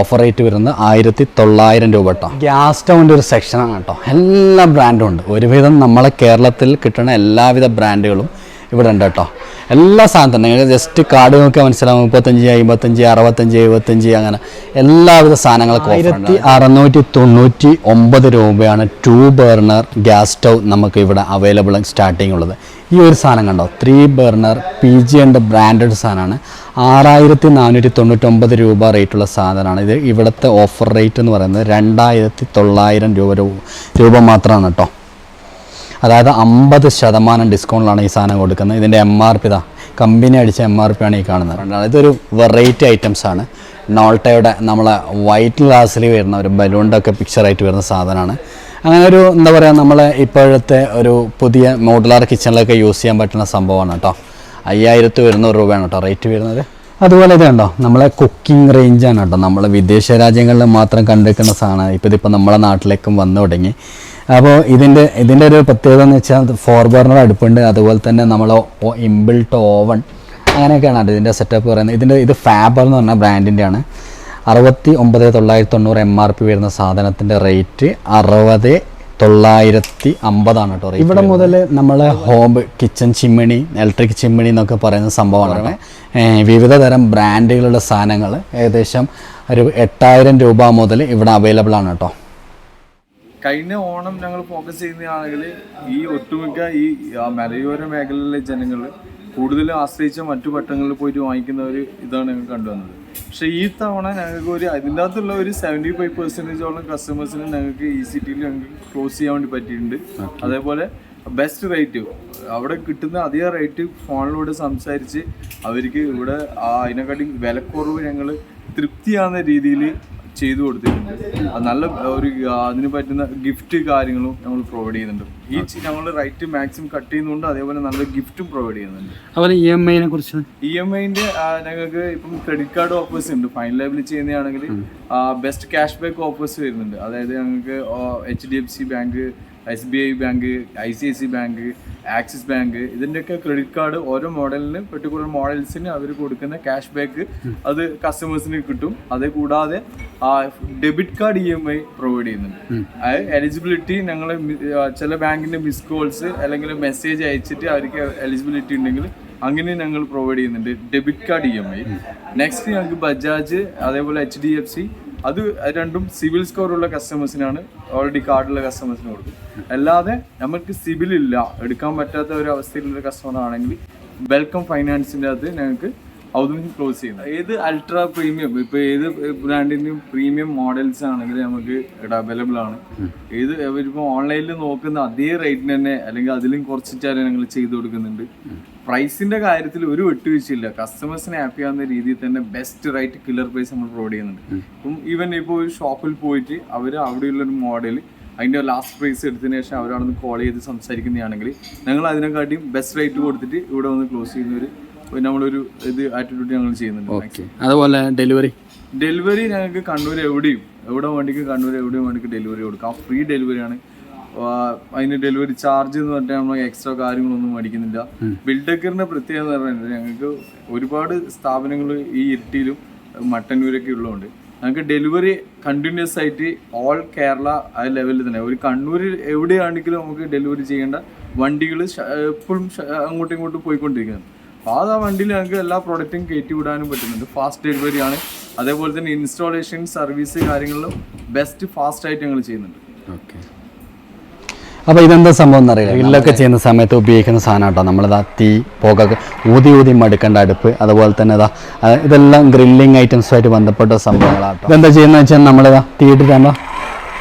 ഓഫർ റേറ്റ് വരുന്നത് ആയിരത്തി തൊള്ളായിരം രൂപ കേട്ടോ ഗ്യാസ് സ്റ്റൗവിന്റെ ഒരു സെക്ഷനാണ് കേട്ടോ എല്ലാ ബ്രാൻഡും ഉണ്ട്. ഒരുവിധം നമ്മളെ കേരളത്തിൽ കിട്ടുന്ന എല്ലാവിധ ബ്രാൻഡുകളും ഇവിടെ ഉണ്ട് കേട്ടോ എല്ലാ സാധനം തന്നെ ജസ്റ്റ് കാർഡ് നോക്കിയാൽ മനസ്സിലാവും. മുപ്പത്തഞ്ച് അമ്പത്തഞ്ച് അറുപത്തഞ്ച് എഴുപത്തഞ്ച് അങ്ങനെ. എല്ലാവിധ സാധനങ്ങൾക്കും ആയിരത്തി അറുന്നൂറ്റി തൊണ്ണൂറ്റി ഒമ്പത് രൂപയാണ് ടു ബർണർ ഗ്യാസ് സ്റ്റൗ നമുക്ക് ഇവിടെ അവൈലബിൾ സ്റ്റാർട്ടിങ് ഉള്ളത്. ഈ ഒരു സാധനം കണ്ടോ? ത്രീ ബർണർ പി ജി എന്റെ ബ്രാൻഡഡ് സാധനമാണ്. ആറായിരത്തി നാനൂറ്റി തൊണ്ണൂറ്റൊമ്പത് രൂപ റേറ്റുള്ള സാധനമാണ്. ഇത് ഇവിടുത്തെ ഓഫർ റേറ്റ് എന്ന് പറയുന്നത് രണ്ടായിരത്തി തൊള്ളായിരം രൂപ രൂപ മാത്രമാണ് കേട്ടോ. അതായത് അമ്പത് ശതമാനം ഡിസ്കൗണ്ടിലാണ് ഈ സാധനം കൊടുക്കുന്നത്. ഇതിന്റെ എം ആർ പി ഇതാ കമ്പനി അടിച്ച എം ആർ പി ആണ് ഈ കാണുന്നത്. ഇതൊരു വെറൈറ്റി ഐറ്റംസ് ആണ്. നോൾട്ടയുടെ നമ്മളെ വൈറ്റ് ഗ്ലാസ്സിൽ വരുന്ന ഒരു ബലൂണിന്റെ ഒക്കെ പിക്ചറായിട്ട് വരുന്ന സാധനമാണ്. അങ്ങനെ ഒരു എന്താ പറയുക നമ്മളെ ഇപ്പോഴത്തെ ഒരു പുതിയ മോഡുലാർ കിച്ചണിലൊക്കെ യൂസ് ചെയ്യാൻ പറ്റുന്ന സംഭവമാണ് കേട്ടോ. അയ്യായിരത്തി ഒരുന്നൂറ് രൂപയാണ് കേട്ടോ റേറ്റ് വരുന്നത്. അതുപോലെ ഇത് കണ്ടോ നമ്മളെ കുക്കിംഗ് റേഞ്ചാണ് കേട്ടോ. നമ്മൾ വിദേശ രാജ്യങ്ങളിൽ മാത്രം കണ്ടിരിക്കുന്ന സാധനമാണ്. ഇപ്പോൾ ഇതിപ്പോൾ നമ്മുടെ നാട്ടിലേക്കും വന്നു തുടങ്ങി. അപ്പോൾ ഇതിന്റെ ഇതിന്റെ ഒരു പ്രത്യേകത എന്ന് വെച്ചാൽ ഫോർ ബർണർ അടുപ്പുണ്ട്. അതുപോലെ തന്നെ നമ്മൾ ഇംബിൾട്ട് ഓവൺ അങ്ങനെയൊക്കെയാണ് അത് ഇതിന്റെ സെറ്റപ്പ് പറയുന്നത്. ഇതിന്റെ ഇത് ഫാബർ എന്ന് പറഞ്ഞ ബ്രാൻഡിന്റെ ആണ് അറുപത്തി ഒമ്പത് തൊള്ളായിരത്തി തൊണ്ണൂറ് എം ആർ പി വരുന്ന സാധനത്തിന്റെ റേറ്റ് അറുപത് തൊള്ളായിരത്തി അമ്പതാണ് കേട്ടോ ഇവിടെ മുതൽ നമ്മളെ home kitchen chimney electric chimney എന്നൊക്കെ പറയുന്ന സംഭവമാണ് വിവിധ തരം ബ്രാൻഡുകളുടെ സാധനങ്ങൾ ഏകദേശം ഒരു എട്ടായിരം രൂപ മുതൽ ഇവിടെ അവൈലബിൾ ആണ് കേട്ടോ.
കഴിഞ്ഞ ഓണം ഞങ്ങൾ ഫോക്കസ് ചെയ്യുന്നതാണെങ്കിൽ ഈ ഒട്ടുമിക്ക ഈ മലയോര മേഖലയിലെ ജനങ്ങൾ കൂടുതലും ആശ്രയിച്ച മറ്റു പട്ടണങ്ങളിൽ പോയിട്ട് വാങ്ങിക്കുന്ന ഒരു ഇതാണ് ഞങ്ങൾ കണ്ടുവന്നത് പക്ഷേ ഈ തവണ ഞങ്ങൾക്ക് ഒരു അതിന്റെ അകത്തുള്ള ഒരു സെവന്റി ഫൈവ് പെർസെന്റേജോളം കസ്റ്റമേഴ്സിനെ ഞങ്ങൾക്ക് ഈ സിറ്റിയിൽ ഞങ്ങൾക്ക് ക്ലോസ് ചെയ്യാൻ വേണ്ടി പറ്റിയിട്ടുണ്ട്. അതേപോലെ ബെസ്റ്റ് റേറ്റ് അവിടെ കിട്ടുന്ന അധികം റേറ്റ് ഫോണിലൂടെ സംസാരിച്ച് അവർക്ക് ഇവിടെ ആ അതിനെക്കാട്ടി വിലക്കുറവ് ഞങ്ങൾ തൃപ്തിയാകുന്ന രീതിയിൽ ചെയ്തു കൊടുത്തിട്ടുണ്ട്. അത് നല്ല ഒരു അതിന് പറ്റുന്ന ഗിഫ്റ്റ് കാര്യങ്ങളും ഞങ്ങൾ പ്രൊവൈഡ് ചെയ്യുന്നുണ്ട്. ഈ ഞങ്ങൾ റൈറ്റ് മാക്സിമം കട്ട് ചെയ്യുന്നുണ്ട് അതേപോലെ നല്ല ഗിഫ്റ്റും പ്രൊവൈഡ് ചെയ്യുന്നുണ്ട്.
അതുപോലെ ഇ എം ഐനെ കുറിച്ച്?
ഇ എം ഐന്റെ ഞങ്ങൾക്ക് ഇപ്പം ക്രെഡിറ്റ് കാർഡ് ഓഫേഴ്സ് ഉണ്ട്. Fine label ചെയ്യുന്നതാണെങ്കിൽ best cash back offers വരുന്നുണ്ട്. അതായത് ഞങ്ങൾക്ക് H D F C bank S B I bank I C I C bank Axis bank. ഇതിന്റെയൊക്കെ ക്രെഡിറ്റ് കാർഡ് ഓരോ മോഡലിന് പെർട്ടിക്കുലർ മോഡൽസിന് അവർ കൊടുക്കുന്ന ക്യാഷ് ബാക്ക് അത് കസ്റ്റമേഴ്സിന് കിട്ടും. അത് കൂടാതെ ആ debit card E M I provide ചെയ്യുന്നുണ്ട്. അത് എലിജിബിലിറ്റി ഞങ്ങൾ ചില ബാങ്കിന്റെ മിസ് കോൾസ് അല്ലെങ്കിൽ മെസ്സേജ് അയച്ചിട്ട് അവർക്ക് എലിജിബിലിറ്റി ഉണ്ടെങ്കിൽ അങ്ങനെ ഞങ്ങൾ പ്രൊവൈഡ് ചെയ്യുന്നുണ്ട്. Debit card E M I next ഞങ്ങൾക്ക് ബജാജ് അതേപോലെ എച്ച് ഡി എഫ് സി അത് രണ്ടും സിവിൽ സ്കോർ ഉള്ള കസ്റ്റമേഴ്സിനാണ് ഓൾറെഡി കാർഡുള്ള കസ്റ്റമേഴ്സിന് കൊടുക്കും. അല്ലാതെ നമുക്ക് സിവിൽ ഇല്ല എടുക്കാൻ പറ്റാത്ത ഒരു അവസ്ഥയിലുള്ള കസ്റ്റമർ ആണെങ്കിൽ വെൽക്കം ഫൈനാൻസിന്റെ അകത്ത് ഞങ്ങൾക്ക് ഔദ്യോഗികം ക്ലോസ് ചെയ്യുന്നത്. ഏത് അൾട്രാ പ്രീമിയം ഇപ്പൊ ഏത് ബ്രാൻഡിന്റെയും പ്രീമിയം മോഡൽസ് ആണെങ്കിൽ നമുക്ക് ഇവിടെ അവൈലബിൾ ആണ്. ഏത് ഇപ്പൊ ഓൺലൈനിൽ നോക്കുന്ന അതേ റേറ്റിന് തന്നെ അല്ലെങ്കിൽ അതിലും കുറച്ചിട്ടാണ് ഞങ്ങൾ ചെയ്തു കൊടുക്കുന്നുണ്ട്. പ്രൈസിന്റെ കാര്യത്തിൽ ഒരു വിട്ടുവീഴ്ചയില്ല. കസ്റ്റമേഴ്സിനെ ഹാപ്പി ആവുന്ന രീതിയിൽ തന്നെ ബെസ്റ്റ് റൈറ്റ് കില്ലർ പ്രൈസ് നമ്മൾ പ്രൊവൈഡ് ചെയ്യുന്നുണ്ട്. ഇപ്പം ഈവൻ ഇപ്പോൾ ഒരു ഷോപ്പിൽ പോയിട്ട് അവർ അവിടെയുള്ള ഒരു മോഡൽ അതിന്റെ ലാസ്റ്റ് പ്രൈസ് എടുത്തതിന് ശേഷം അവരാണെന്ന് കോൾ ചെയ്ത് സംസാരിക്കുന്നതാണെങ്കിൽ ഞങ്ങൾ അതിനെക്കാട്ടിയും ബെസ്റ്റ് റേറ്റ് കൊടുത്തിട്ട് ഇവിടെ വന്ന് ക്ലോസ് ചെയ്യുന്ന ഒരു നമ്മളൊരു ഇത് ആറ്റിറ്റ്യൂഡ് ഞങ്ങൾ ചെയ്യുന്നുണ്ട്.
ഓക്കെ അതുപോലെ ഡെലിവറി
ഡെലിവറി ഞങ്ങൾക്ക് കണ്ണൂർ എവിടെയും എവിടെ വേണ്ടിക്ക് കണ്ണൂർ എവിടെയും വേണ്ടിക്ക് ഡെലിവറി കൊടുക്കാം. ഫ്രീ ഡെലിവറിയാണ് അതിന് ഡെലിവറി ചാർജ് എന്ന് പറഞ്ഞാൽ നമ്മൾ എക്സ്ട്രാ കാര്യങ്ങളൊന്നും മേടിക്കുന്നില്ല. ബിൽഡക്കറിന്റെ പ്രത്യേകത എന്ന് പറയുന്നത് ഞങ്ങൾക്ക് ഒരുപാട് സ്ഥാപനങ്ങൾ ഈ ഇരിട്ടിയിലും മട്ടന്നൂരൊക്കെ ഉള്ളതുകൊണ്ട് ഞങ്ങൾക്ക് ഡെലിവറി കണ്ടിന്യൂസ് ആയിട്ട് ഓൾ കേരള ആ ലെവലിൽ തന്നെ. ഒരു കണ്ണൂരിൽ എവിടെയാണെങ്കിലും നമുക്ക് ഡെലിവറി ചെയ്യേണ്ട വണ്ടികൾ എപ്പോഴും അങ്ങോട്ടും ഇങ്ങോട്ടും പോയിക്കൊണ്ടിരിക്കുന്നത് അപ്പോൾ അത് ആ വണ്ടിയിൽ ഞങ്ങൾക്ക് എല്ലാ പ്രോഡക്റ്റും കയറ്റി വിടാനും പറ്റുന്നുണ്ട്. ഫാസ്റ്റ് ഡെലിവറി ആണ്. അതേപോലെ തന്നെ ഇൻസ്റ്റാളേഷൻ സർവീസ് കാര്യങ്ങളിലും ബെസ്റ്റ് ഫാസ്റ്റ് ആയിട്ട് ഞങ്ങൾ ചെയ്യുന്നുണ്ട്.
ഓക്കെ അപ്പോൾ ഇതെന്താ സംഭവം എന്നറിയില്ല ഗ്രില്ലൊക്കെ ചെയ്യുന്ന സമയത്ത് ഉപയോഗിക്കുന്ന സാധനം കേട്ടോ നമ്മളിതാ തീ പുക ഊതി ഊതി മടുക്കേണ്ട അടുപ്പ് അതുപോലെ തന്നെ ഇതാ ഇതെല്ലാം ഗ്രില്ലിങ് ഐറ്റംസുമായിട്ട് ബന്ധപ്പെട്ട സംഭവങ്ങളാട്ടോ. ഇതെന്താ ചെയ്യുന്നത് വെച്ചാൽ നമ്മളിതാ തീ തീയിട്ടിട്ടാകുമ്പോൾ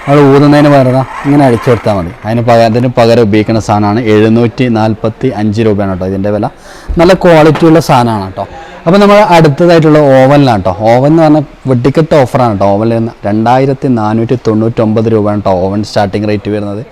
നമ്മൾ ഊതുന്നതിന് പകരം ഇങ്ങനെ അടിച്ചു കൊടുത്താൽ മതി. അതിന് പകരം അതിന് പകരം ഉപയോഗിക്കുന്ന സാധനമാണ് എഴുന്നൂറ്റി നാൽപ്പത്തി അഞ്ച് രൂപയാണ് കേട്ടോ ഇതിന്റെ വില. നല്ല ക്വാളിറ്റി ഉള്ള സാധനമാണ് കേട്ടോ. അപ്പോൾ നമ്മൾ അടുത്തതായിട്ടുള്ള ഓവനിലാണ് കേട്ടോ. ഓവൻ എന്ന് പറഞ്ഞാൽ വെട്ടിക്കെട്ട് ഓഫറാണ് കേട്ടോ. ഓവനിൽ നിന്ന് രണ്ടായിരത്തി നാനൂറ്റി തൊണ്ണൂറ്റൊമ്പത് രൂപയാണ് കേട്ടോ ഓവൻ സ്റ്റാർട്ടിങ് റേറ്റ് വരുന്നത്.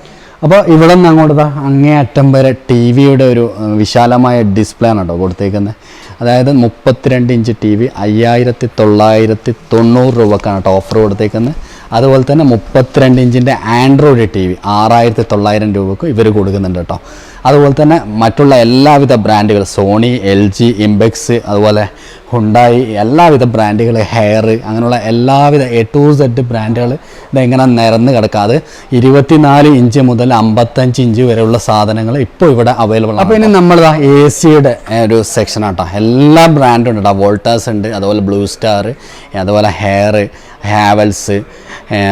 അപ്പോൾ ഇവിടെ നിന്ന് അങ്ങോട്ട് അങ്ങേ അറ്റം വരെ ടി വിയുടെ ഒരു വിശാലമായ ഡിസ്പ്ലേ ആണ് കേട്ടോ കൊടുത്തേക്കുന്നത്. അതായത് മുപ്പത്തിരണ്ട് ഇഞ്ച് ടി വി അയ്യായിരത്തി തൊള്ളായിരത്തി തൊണ്ണൂറ് രൂപക്കാണ് കേട്ടോ ഓഫർ കൊടുത്തേക്കുന്നത്. അതുപോലെ തന്നെ മുപ്പത്തിരണ്ട് ഇഞ്ചിന്റെ ആൻഡ്രോയിഡ് ടി വി ആറായിരത്തി തൊള്ളായിരം രൂപക്ക് ഇവർ കൊടുക്കുന്നുണ്ട് കേട്ടോ. അതുപോലെ തന്നെ മറ്റുള്ള എല്ലാവിധ ബ്രാൻഡുകൾ സോണി എൽ ജി ഇംബെക്സ് അതുപോലെ ഹുണ്ടായി എല്ലാവിധ ബ്രാൻഡുകൾ ഹെയർ അങ്ങനെയുള്ള എല്ലാവിധ എ ടു സെഡ് ബ്രാൻഡുകൾ ഇതെങ്ങനെ നിരന്ന് കിടക്കാതെ ഇരുപത്തിനാല് ഇഞ്ച് മുതൽ അമ്പത്തഞ്ച് ഇഞ്ച് വരെയുള്ള സാധനങ്ങൾ ഇപ്പോൾ ഇവിടെ അവൈലബിൾ ആണ് അപ്പോൾ ഇനി നമ്മൾ എ സിയുടെ ഒരു സെക്ഷൻ ആട്ടോ. എല്ലാ ബ്രാൻഡും ഉണ്ട് കേട്ടോ. വോൾട്ടാസ് ഉണ്ട് അതുപോലെ ബ്ലൂ സ്റ്റാർ അതുപോലെ ഹെയർ ഹാവൽസ്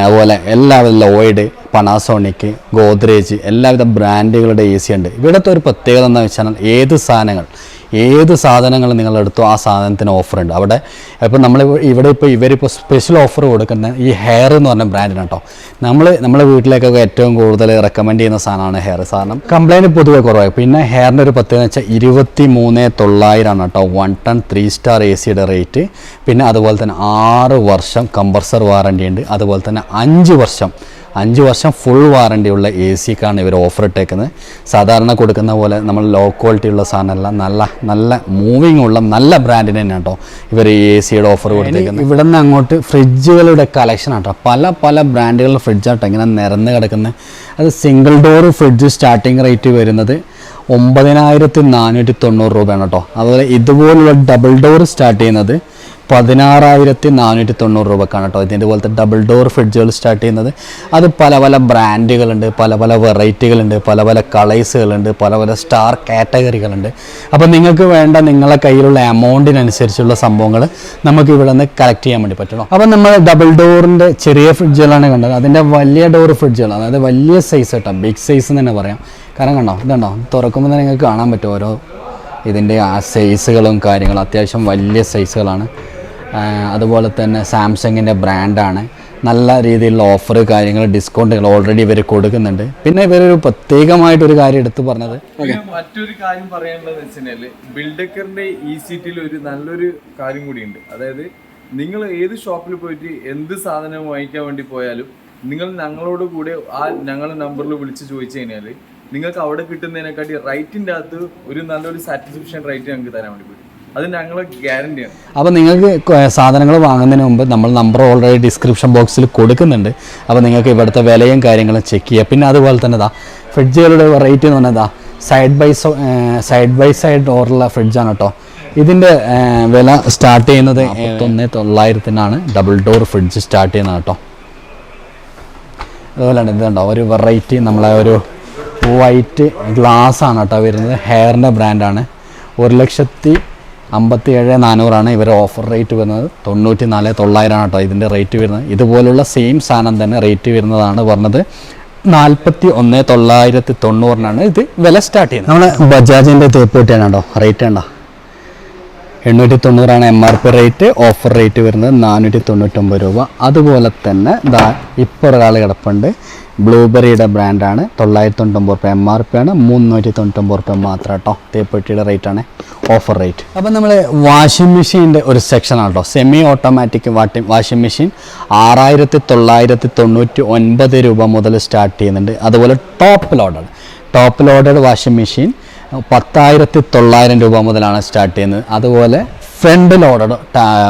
അതുപോലെ എല്ലാവിധ ലോയിഡ് പണാസോണിക് ഗോദ്രേജ് എല്ലാവിധ ബ്രാൻഡുകളുടെ എ സി ഉണ്ട്. ഇവിടുത്തെ ഒരു പ്രത്യേകത എന്താണെന്ന് വെച്ചാൽ ഏത് സാധനങ്ങൾ? ഏത് സാധനങ്ങൾ നിങ്ങൾ എടുത്തോ ആ സാധനത്തിന് ഓഫർ ഉണ്ട്. അവിടെ ഇപ്പോൾ നമ്മൾ ഇവിടെ ഇപ്പോൾ ഇവരിപ്പോൾ സ്പെഷ്യൽ ഓഫർ കൊടുക്കുന്ന ഈ ഹെയർ എന്ന് പറഞ്ഞ ബ്രാൻഡിന് കേട്ടോ. നമ്മൾ നമ്മുടെ വീട്ടിലേക്കൊക്കെ ഏറ്റവും കൂടുതൽ റെക്കമെൻഡ് ചെയ്യുന്ന സാധനമാണ് ഹെയർ സാധനം കംപ്ലൈന്റ് പൊതുവേ കുറവായി. പിന്നെ ഹെയറിന്റെ ഒരു പ്രത്യേകത വെച്ചാൽ ഇരുപത്തി മൂന്ന് തൊള്ളായിരമാണ് കേട്ടോ. One ton three star A സിയുടെ റേറ്റ് പിന്നെ അതുപോലെ തന്നെ ആറ് വർഷം കമ്പർസർ വാറണ്ടി ഉണ്ട്. അതുപോലെ തന്നെ അഞ്ച് വർഷം അഞ്ച് വർഷം ഫുൾ വാറണ്ടി ഉള്ള എ സിക്കാണ് ഇവർ ഓഫർ ഇട്ടേക്കുന്നത് സാധാരണ കൊടുക്കുന്ന പോലെ നമ്മൾ ലോ ക്വാളിറ്റി ഉള്ള സാധനമല്ല നല്ല നല്ല മൂവിങ് ഉള്ള നല്ല ബ്രാൻഡിന് തന്നെ കേട്ടോ ഇവർ ഈ എ സിയുടെ ഓഫർ കൊടുത്തേക്കുന്നത് ഇവിടെ നിന്ന് അങ്ങോട്ട് ഫ്രിഡ്ജുകളുടെ കളക്ഷൻ ആട്ടോ. പല പല ബ്രാൻഡുകളുടെ ഫ്രിഡ്ജാട്ടോ ഇങ്ങനെ നിരന്ന് കിടക്കുന്നത് അത് single door fridge starting rate വരുന്നത് ഒമ്പതിനായിരത്തി നാനൂറ്റി തൊണ്ണൂറ് രൂപയാണ് കേട്ടോ. അതുപോലെ ഇതുപോലുള്ള ഡബിൾ ഡോർ സ്റ്റാർട്ട് ചെയ്യുന്നത് പതിനാറായിരത്തി നാനൂറ്റി തൊണ്ണൂറ് രൂപക്കാണ് കേട്ടോ. ഇതിന്റെ പോലത്തെ ഡബിൾ ഡോർ ഫ്രിഡ്ജുകൾ സ്റ്റാർട്ട് ചെയ്യുന്നത്. അത് പല പല ബ്രാൻഡുകളുണ്ട് പല പല വെറൈറ്റികളുണ്ട് പല പല കളേഴ്സുകളുണ്ട് പല പല സ്റ്റാർ കാറ്റഗറികളുണ്ട് അപ്പോൾ നിങ്ങൾക്ക് വേണ്ട നിങ്ങളെ കയ്യിലുള്ള എമൗണ്ടിനനുസരിച്ചുള്ള സംഭവങ്ങൾ നമുക്ക് ഇവിടെ നിന്ന് കളക്ട് ചെയ്യാൻ വേണ്ടി പറ്റണം. അപ്പോൾ നമ്മൾ ഡബിൾ ഡോറിന്റെ ചെറിയ ഫ്രിഡ്ജുകളാണ് കണ്ടത്. അതിന്റെ വലിയ ഡോർ ഫ്രിഡ്ജുകൾ അതായത് വലിയ സൈസ് കേട്ടോ. ബിഗ് സൈസ് എന്ന് തന്നെ പറയാം. കാരണം കണ്ടോ? ഇതുണ്ടോ? തുറക്കുമ്പോൾ തന്നെ നിങ്ങൾക്ക് കാണാൻ പറ്റും ഓരോ ഇതിന്റെ ആ സൈസുകളും കാര്യങ്ങളും. അത്യാവശ്യം വലിയ സൈസുകളാണ് അതുപോലെ തന്നെ സാംസങ്ങിന്റെ ബ്രാൻഡാണ്. നല്ല രീതിയിലുള്ള ഓഫർ കാര്യങ്ങൾ ഡിസ്കൗണ്ടുകൾ ഓൾറെഡി ഇവർ കൊടുക്കുന്നുണ്ട്. പിന്നെ ഇവരൊരു പ്രത്യേകമായിട്ടൊരു കാര്യം എടുത്തു പറഞ്ഞത്.
മറ്റൊരു കാര്യം പറയാനുള്ളത് വെച്ചാൽ ബിൽഡക്കറിന്റെ ഈ സീറ്റിൽ ഒരു നല്ലൊരു കാര്യം കൂടിയുണ്ട്. അതായത് നിങ്ങൾ ഏത് ഷോപ്പിൽ പോയിട്ട് എന്ത് സാധനം വാങ്ങിക്കാൻ വേണ്ടി പോയാലും നിങ്ങൾ ഞങ്ങളോട് കൂടെ ആ ഞങ്ങളുടെ നമ്പറിൽ വിളിച്ച് ചോദിച്ചു കഴിഞ്ഞാൽ നിങ്ങൾക്ക് അവിടെ കിട്ടുന്നതിനെക്കാട്ടി റൈറ്റിന്റെ അകത്ത് ഒരു നല്ലൊരു സാറ്റിസ്ഫാക്ഷൻ റൈറ്റ് ഞങ്ങൾക്ക് തരാൻ വേണ്ടി പറ്റും. അത്
അപ്പോൾ നിങ്ങൾക്ക് സാധനങ്ങൾ വാങ്ങുന്നതിന് മുമ്പ് നമ്മൾ നമ്പർ ഓൾറെഡി ഡിസ്ക്രിപ്ഷൻ ബോക്സിൽ കൊടുക്കുന്നുണ്ട്. അപ്പോൾ നിങ്ങൾക്ക് ഇവിടുത്തെ വിലയും കാര്യങ്ങളും ചെക്ക് ചെയ്യുക പിന്നെ അതുപോലെ തന്നെ ഇതാ ഫ്രിഡ്ജുകളുടെ റേറ്റ് എന്ന് പറഞ്ഞാൽ side by side by side ഡോറുള്ള ഫ്രിഡ്ജാണ് കേട്ടോ ഇതിന്റെ വില സ്റ്റാർട്ട് ചെയ്യുന്നത് ഒന്ന് തൊള്ളായിരത്തിനാണ്. ഡബിൾ ഡോർ ഫ്രിഡ്ജ് സ്റ്റാർട്ട് ചെയ്യുന്നത് കേട്ടോ അതുപോലെ തന്നെ ഇതുണ്ടോ ഒരു വെറൈറ്റി നമ്മളെ ഒരു വൈറ്റ് ഗ്ലാസ് ആണ് കേട്ടോ വരുന്നത്. ഹെയറിന്റെ ബ്രാൻഡാണ് ഒരു ലക്ഷത്തി അമ്പത്തി ഏഴ് നാനൂറാണ് ഇവർ ഓഫർ റേറ്റ് വരുന്നത്. തൊണ്ണൂറ്റി നാല് തൊള്ളായിരമാണ് കേട്ടോ ഇതിന്റെ റേറ്റ് വരുന്നത്. ഇതുപോലുള്ള സെയിം സാധനം തന്നെ റേറ്റ് വരുന്നതാണ് പറഞ്ഞത്. നാൽപ്പത്തി ഒന്ന് തൊള്ളായിരത്തി തൊണ്ണൂറിനാണ് ഇത് വില സ്റ്റാർട്ട് ചെയ്യുന്നത്. നമ്മുടെ ബജാജിന്റെ തേപ്പ് കിട്ടിയാണ് കേട്ടോ. റേറ്റ് ഉണ്ടോ എണ്ണൂറ്റി തൊണ്ണൂറാണ് M R P rate offer rate വരുന്നത് നാനൂറ്റി തൊണ്ണൂറ്റൊമ്പത് രൂപ. അതുപോലെ തന്നെ ദാ ഇപ്പോൾ ഒരാൾ കിടപ്പുണ്ട്. ബ്ലൂബെറിയുടെ ബ്രാൻഡാണ് തൊള്ളായിരത്തി തൊണ്ണൂറ്റൊമ്പത് റുപ്യ എം ആർ പി ആണ്. മുന്നൂറ്റി തൊണ്ണൂറ്റൊമ്പത് റുപ്യ മാത്രം കേട്ടോ. തേപ്പെട്ടിയുടെ റേറ്റ് ആണ്. ഓഫർ റേറ്റ് അപ്പം നമ്മൾ വാഷിംഗ് മെഷീന്റെ ഒരു സെക്ഷനാണ് കേട്ടോ. സെമി ഓട്ടോമാറ്റിക് വാട്ടി വാഷിംഗ് മെഷീൻ ആറായിരത്തി തൊള്ളായിരത്തി തൊണ്ണൂറ്റി ഒൻപത് രൂപ മുതൽ സ്റ്റാർട്ട് ചെയ്യുന്നുണ്ട്. അതുപോലെ ടോപ്പ് ലോഡാണ് ടോപ്പ് ലോഡഡ് വാഷിംഗ് മെഷീൻ പത്തായിരത്തി തൊള്ളായിരം രൂപ മുതലാണ് സ്റ്റാർട്ട് ചെയ്യുന്നത്. അതുപോലെ ഫ്രണ്ട് ലോഡഡ്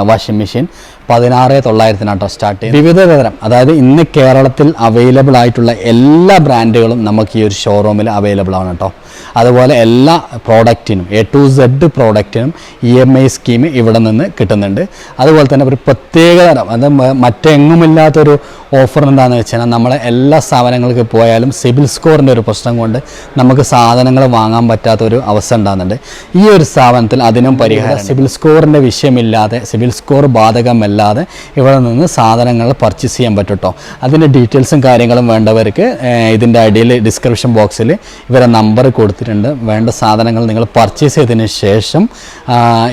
വാഷിംഗ് മെഷീൻ പതിനാറ് തൊള്ളായിരത്തിനാട്ടോ സ്റ്റാർട്ട് ചെയ്യും വിവിധ തരം അതായത് ഇന്ന് കേരളത്തിൽ അവൈലബിൾ ആയിട്ടുള്ള എല്ലാ ബ്രാൻഡുകളും നമുക്ക് ഈ ഒരു ഷോറൂമിൽ അവൈലബിൾ ആണ് കേട്ടോ അതുപോലെ എല്ലാ പ്രോഡക്റ്റിനും എ ടു സെഡ് പ്രോഡക്റ്റിനും ഇ എം ഐ സ്കീം ഇവിടെ നിന്ന് കിട്ടുന്നുണ്ട്. അതുപോലെ തന്നെ ഒരു പ്രത്യേക തരം അത് മറ്റെങ്ങുമില്ലാത്തൊരു ഓഫർ എന്താണെന്ന് വെച്ചാൽ നമ്മളെ എല്ലാ സ്ഥാപനങ്ങൾക്ക് പോയാലും സിബിൽ സ്കോറിന്റെ ഒരു പ്രശ്നം കൊണ്ട് നമുക്ക് സാധനങ്ങൾ വാങ്ങാൻ പറ്റാത്തൊരു അവസ്ഥ ഉണ്ടാകുന്നുണ്ട്. ഈ ഒരു സ്ഥാപനത്തിൽ അതിനും പരിഹാരം സിബിൽ സ്കോറിന്റെ വിഷയമില്ലാതെ സിബിൽ സ്കോർ ബാധകമല്ലാതെ ഇവിടെ നിന്ന് സാധനങ്ങൾ പർച്ചേസ് ചെയ്യാൻ പറ്റും കേട്ടോ അതിന്റെ ഡീറ്റെയിൽസും കാര്യങ്ങളും വേണ്ടവർക്ക് ഇതിന്റെ അടിയിൽ ഡിസ്ക്രിപ്ഷൻ ബോക്സിൽ ഇവരെ നമ്പർ കൊടുത്തിട്ടുണ്ട്. വേണ്ട സാധനങ്ങൾ നിങ്ങൾ പർച്ചേസ് ചെയ്തതിന് ശേഷം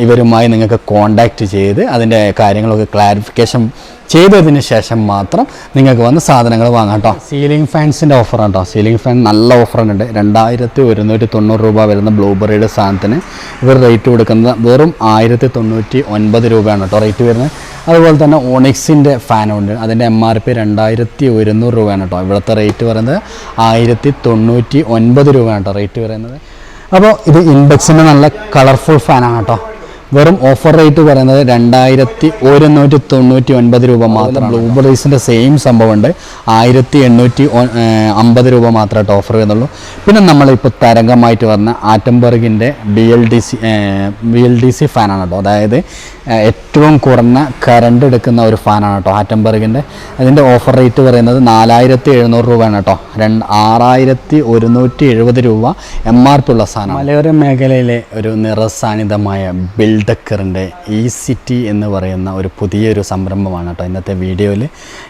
ഇവരുമായി നിങ്ങൾക്ക് കോണ്ടാക്റ്റ് ചെയ്ത് അതിന്റെ കാര്യങ്ങളൊക്കെ ക്ലാരിഫിക്കേഷൻ ചെയ്തതിന് ശേഷം മാത്രം നിങ്ങൾക്ക് വന്ന് സാധനങ്ങൾ വാങ്ങാം കേട്ടോ. സീലിംഗ് ഫാൻസിന്റെ ഓഫർ കേട്ടോ. സീലിംഗ് ഫാൻ നല്ല ഓഫർ ഉണ്ട്. രണ്ടായിരത്തി ഒരുന്നൂറ്റി തൊണ്ണൂറ് രൂപ വരുന്ന ബ്ലൂബെറിയുടെ സാധനത്തിന് ഇവർ റേറ്റ് കൊടുക്കുന്നത് വെറും ആയിരത്തി തൊണ്ണൂറ്റി ഒൻപത് രൂപയാണ് കേട്ടോ റേറ്റ് വരുന്നത്. അതുപോലെ തന്നെ ഓണിക്സിന്റെ ഫാനുണ്ട് അതിന്റെ എം ആർ പി രണ്ടായിരത്തി ഒരുന്നൂറ് രൂപയാണ് കേട്ടോ. ഇവിടുത്തെ റേറ്റ് പറയുന്നത് ആയിരത്തി തൊണ്ണൂറ്റി ഒൻപത് രൂപയാണ് കേട്ടോ റേറ്റ് പറയുന്നത് അപ്പോൾ ഇത് ഇൻഡെക്സിന്റെ നല്ല കളർഫുൾ ഫാനാണ് കേട്ടോ. വെറും ഓഫർ റേറ്റ് പറയുന്നത് രണ്ടായിരത്തി ഒരുന്നൂറ്റി തൊണ്ണൂറ്റി ഒൻപത് രൂപ മാത്രം ബ്ലൂബെറീസിന്റെ സെയിം സംഭവമുണ്ട്. ആയിരത്തി എണ്ണൂറ്റി അമ്പത് രൂപ മാത്രമായിട്ട് ഓഫർ ചെയ്യുന്നുള്ളൂ. പിന്നെ നമ്മളിപ്പോൾ തരംഗമായിട്ട് വന്ന ആറ്റംബർഗിന്റെ B L D C B L D C ഫാനാണ് കേട്ടോ. അതായത് ഏറ്റവും കുറഞ്ഞ കറണ്ട് എടുക്കുന്ന ഒരു ഫാനാണ് കേട്ടോ ആറ്റംബർഗിന്റെ അതിന്റെ ഓഫർ റേറ്റ് പറയുന്നത് നാലായിരത്തി എഴുന്നൂറ് രൂപയാണ് കേട്ടോ രണ്ട് ആറായിരത്തി ഒരുന്നൂറ്റി എഴുപത് രൂപ എം ആർ പി ഉള്ള സാധനം. മലയോര മേഖലയിലെ ഒരു നിറസാന്നിധ്യമായ ബിൽഡക്കറിന്റെ ഈ സിറ്റി എന്ന് പറയുന്ന ഒരു പുതിയൊരു സംരംഭമാണ് കേട്ടോ ഇന്നത്തെ വീഡിയോയിൽ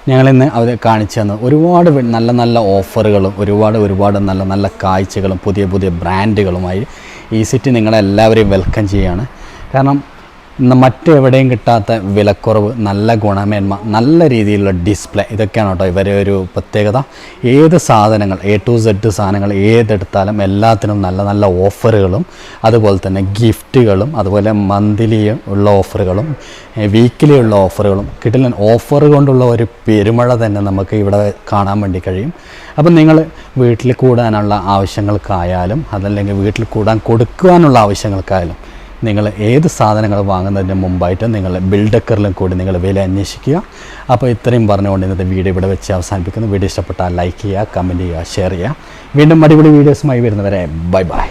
ഞങ്ങളിന്ന് അവർ കാണിച്ചു തന്നത്. ഒരുപാട് നല്ല നല്ല ഓഫറുകളും ഒരുപാട് ഒരുപാട് നല്ല നല്ല കാഴ്ചകളും പുതിയ പുതിയ ബ്രാൻഡുകളുമായി ഈ സിറ്റി നിങ്ങളെല്ലാവരെയും വെൽക്കം ചെയ്യുകയാണ്. കാരണം മറ്റെവിടെയും കിട്ടാത്ത വിലക്കുറവ് നല്ല ഗുണമേന്മ നല്ല രീതിയിലുള്ള ഡിസ്പ്ലേ. ഇതൊക്കെയാണ് കേട്ടോ ഇവരെ ഒരു പ്രത്യേകത. ഏത് സാധനങ്ങൾ എ ടു സെഡ് സാധനങ്ങൾ ഏതെടുത്താലും എല്ലാത്തിനും നല്ല നല്ല ഓഫറുകളും അതുപോലെ തന്നെ ഗിഫ്റ്റുകളും അതുപോലെ മന്ത്ലി ഉള്ള ഓഫറുകളും വീക്കിലി ഉള്ള ഓഫറുകളും കിട്ടില്ല ഓഫർ കൊണ്ടുള്ള ഒരു പെരുമഴ തന്നെ നമുക്ക് ഇവിടെ കാണാൻ വേണ്ടി കഴിയും. അപ്പം നിങ്ങൾ വീട്ടിൽ കൂടാനുള്ള ആവശ്യങ്ങൾക്കായാലും അതല്ലെങ്കിൽ വീട്ടിൽ കൂടാൻ കൊടുക്കുവാനുള്ള ആവശ്യങ്ങൾക്കായാലും നിങ്ങൾ ഏത് സാധനങ്ങൾ വാങ്ങുന്നതിന് മുമ്പായിട്ട് നിങ്ങൾ ബിൽഡക്കറിലും കൂടി നിങ്ങൾ വില അന്വേഷിക്കുക. അപ്പോൾ ഇത്രയും പറഞ്ഞുകൊണ്ട് ഇന്നത്തെ വീഡിയോ ഇവിടെ വെച്ച് അവസാനിപ്പിക്കുന്നു. വീഡിയോ ഇഷ്ടപ്പെട്ടാൽ ലൈക്ക് ചെയ്യുക കമന്റ് ചെയ്യുക ഷെയർ ചെയ്യുക. വീണ്ടും അടിപൊളി വീഡിയോസുമായി വരുന്നവരെ ബൈ ബൈ